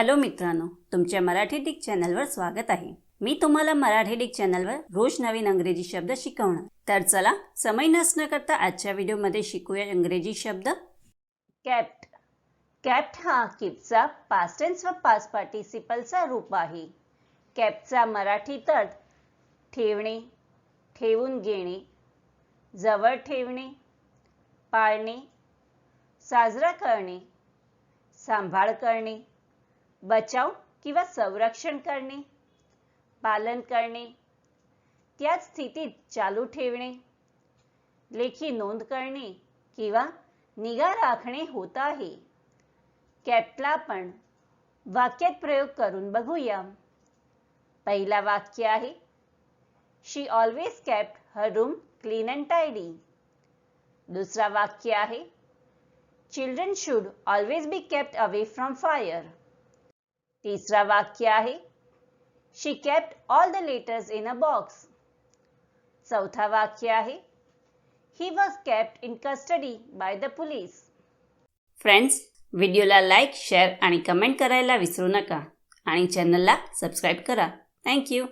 Hello मित्रांनो तुमच्या Marathi Dick चॅनलवर स्वागत आहे. मी तुम्हाला मराठी डिक चॅनलवर रोज नवीन अंग्रेजी शब्द शिकवणार. तर चला समय नसणं करता आजच्या व्हिडिओमध्ये शिकूया इंग्रजी शब्द. कॅप्ट कॅप्ट हा किपचा पास्टेन्स व पास पार्टिसिपलचा रूप आहे. कॅप्टचा मराठीत अर्थ ठेवणे ठेवून घेणे जवळ ठेवणे पाळणे साजरा करणे सांभाळ करणे बचाव किंवा संरक्षण करणे पालन करणे त्याच स्थितीत चालू ठेवणे लेखी नोंद करणे किंवा निगा राखणे होत आहे. कॅपला आपण वाक्यात प्रयोग करून बघूया. पहिला वाक्य आहे she always kept her room clean and tidy दुसरा वाक्य आहे children should always be kept away from fire तिसरा वाक्य आहे. She kept all the letters in a box चौथा वाक्य आहे. He was kept in custody by the police friends व्हिडिओला लाईक शेअर आणि कमेंट करायला विसरू नका. आणि चॅनलला सबस्क्राईब करा. थँक्यू